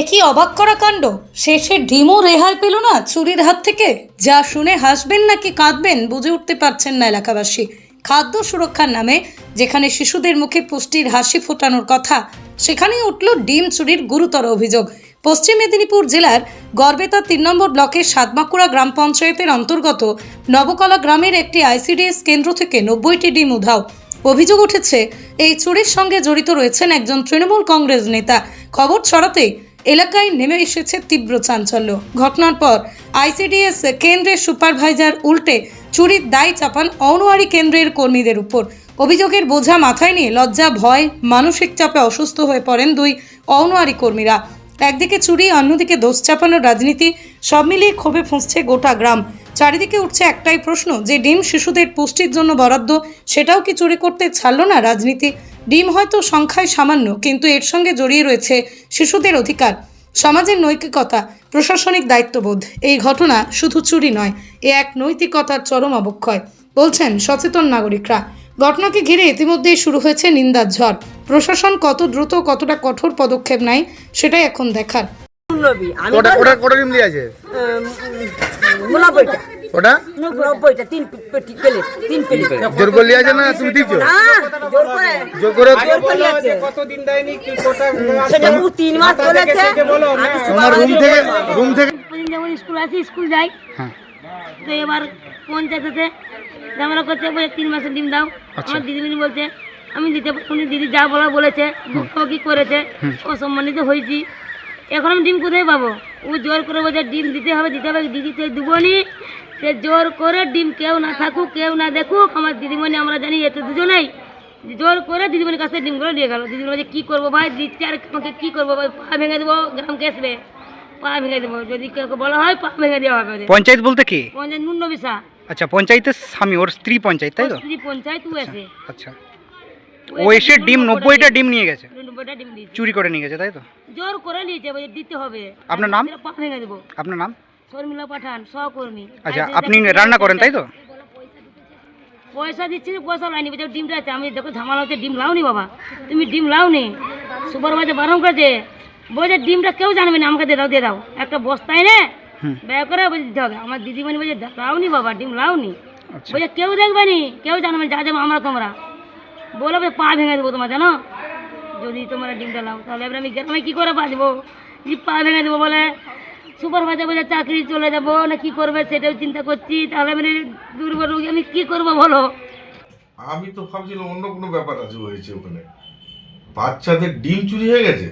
একই অবাক করা কাণ্ড? শেষে ডিমও রেহাই পেল না চুরির হাত থেকে। যা শুনে হাসবেন নাকি কাঁদবেন বুঝে উঠতে পারছেন না এলাকাবাসী। খাদ্য সুরক্ষার নামে, যেখানে শিশুদের মুখে পুষ্টির হাসি ফোটানোর কথা, সেখানেই উঠল ডিম চুরির গুরুতর অভিযোগ। পশ্চিম মেদিনীপুর জেলার গড়বেতা তিন নম্বর ব্লকের সাতমাকুড়া গ্রাম পঞ্চায়েতের অন্তর্গত নবকলা গ্রামের একটি আইসিডিএস কেন্দ্র থেকে নব্বইটি ডিম উধাও। অভিযোগ উঠেছে, এই চুরির সঙ্গে জড়িত রয়েছেন একজন তৃণমূল কংগ্রেস নেতা। খবর ছড়াতে এলাকায় নেমে এসেছে তীব্র চাঞ্চল্য। ঘটনার পর আইসিডিএস কেন্দ্রের সুপারভাইজার উল্টে চুরির দায় চাপান অনুয়ারি কেন্দ্রের কর্মীদের উপর। অভিযোগের বোঝা মাথায় নিয়ে লজ্জা, ভয়, মানসিক চাপে অসুস্থ হয়ে পড়েন দুই অনোয়ারি কর্মীরা। একদিকে চুরি, অন্যদিকে দোষ চাপানোর রাজনীতি, সব মিলিয়ে ক্ষোভে ফুঁসছে গোটা গ্রাম। চারিদিকে উঠছে একটাই প্রশ্ন, যে ডিম শিশুদের পুষ্টির জন্য বরাদ্দ, সেটাও কি চুরি করতে ছাড়লো না রাজনীতি? ডিম হয়তো সংখ্যায় সামান্য, কিন্তু এর সঙ্গে জড়িয়ে রয়েছে শিশুদের অধিকার। সমাজের নৈতিকতা, প্রশাসনিক দায়িত্ববোধ, এই ঘটনা শুধু চুরি নয়, এ এক নৈতিকতার চরম অবক্ষয়, বলছেন সচেতন নাগরিকরা। ঘটনাকে ঘিরে ইতিমধ্যেই শুরু হয়েছে নিন্দার ঝড়। প্রশাসন কত দ্রুত কতটা কঠোর পদক্ষেপ নেয়, সেটাই এখন দেখার। নবী। আমি ওটা বললাম, ওটা কটা ডিম দিয়ে আছে? উম, নব্বইটা। ওটা? নব্বইটা তিন পেটি প্লেট তিন জোর করে আছে না তুমি দিচ্ছ? জোর করে। জোর করে? জোর করে আছে। কতদিন দেয়নি কি কোটা সেটা ও তিন মাস বলেছে। তোমার রুম থেকে রুম থেকে যেমন স্কুল আসি স্কুল যাই। হ্যাঁ। তো এবার পঞ্চায়েত এসে ঝামেলা করছে বলে তিন মাসের ডিম দাও। আচ্ছা। আমার দিদিমণি বলছে আমি দিতে উনি দিদি যা বলা বলেছে কি করেছে অসম্মানিত হয়েছি। এখন আমি ডিম কোথায় পাবো? ও জোর করে বলছে ডিম দিতে হবে দিতে হবে দিদি তো দুবনি। সে জোর করে ডিম কেউ না থাকুক কেউ না দেখুক আমার দিদিমণি আমরা জানি এত দুজনেই। জোর করে দিদিমণির কাছে ডিমগুলো নিয়ে গেল। দিদিমণি বলছে কী করব ভাই? দিচ্ছে আর আমাকে কী করব? ভাই পা ভেঙে দেবো গ্রামকে আসবে পা ভেঙে দেবো। যদি কেউ বলা হয় পা ভেঙে দেওয়া হবে পঞ্চায়েত বলতে কি? পঞ্চায়েত নুন বিশা আচ্ছা পঞ্চায়েতের স্বামী ওর স্ত্রী পঞ্চায়েত তাই তো? স্ত্রী পঞ্চায়েত ও এসে আচ্ছা। ও এসে ডিম নব্বইটা ডিম নিয়ে গেছে। নব্বইটা ডিম দিয়েছে। চুরি করে নিয়ে গেছে তাই তো? জোর করে নিয়েছে বলে দিতে হবে। আপনার নাম? পা ভেঙে দেবো। আপনার নাম? শর্মিলা পাঠান সহকর্মী। আচ্ছা আপনি রান্না করেন তাই তো? পয়সা দিচ্ছি পয়সা লাইনি বলছে ডিমটা আছে। আমি দেখো ঝামেলা হচ্ছে ডিম লাওনি বাবা? তুমি ডিম লাওনি? সুপার বাজে বারণ করেছে। বলছে ডিমটা কেউ জানবে না আমাকে দিয়ে দাও দিয়ে দাও। একটা বস্তায় নে। ব্যয় করে বলছে দিতে হবে। আমার দিদিমণি বলছে লাওনি বাবা ডিম লাওনি। আচ্ছা। বলছে কেউ দেখবে নি কেউ জানবে না, যা যাব আমরা তোমরা। বলে বলে পা ভেঙে দেবো তোমার, জানো? যদি তোমরা ডিমটা লাও তাহলে এবার আমি গ্রামে কী করে বাঁচবো যে পা ভেঙে দেবো বলে সুপারভাইজার বলে, চাকরি চলে যাব, না কি করবে সেটাও চিন্তা করছি, তাহলে আমি দুর্বল রোগী, আমি কী করব বলো? আমি তো ভাবছিলাম অন্য কোনো ব্যাপার আছে হয়েছে ওখানে। বাচ্চাদের ডিম চুরি হয়ে গেছে?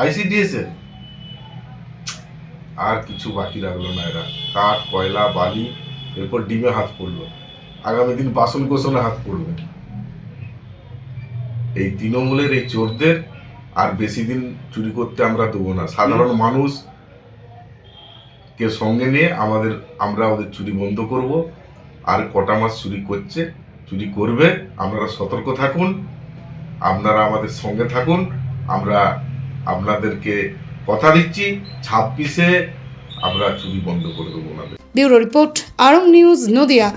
আইসিডিএস আর কিছু বাকি রাখল না এরা। কাঠ, কয়লা, বালি, এরপর ডিমে হাত পড়ল। আগামী দিন বাসন কোসনে হাত পড়বে? এই তৃণমূলের এই চোরদের আর বেশি দিন চুরি করতে আমরা দেবো না। সাধারণ মানুষ কে সঙ্গে নিয়ে আমাদের আমরা ওদের চুরি বন্ধ করব। আর কটা মাস চুরি করছে চুরি করবে আপনারা সতর্ক থাকুন আপনারা আমাদের সঙ্গে থাকুন আমরা আপনাদেরকে কথা দিচ্ছি ছাব্বিশে আমরা চুরি বন্ধ করে দেবো ওনাদের। Bureau report Arong news Nadia.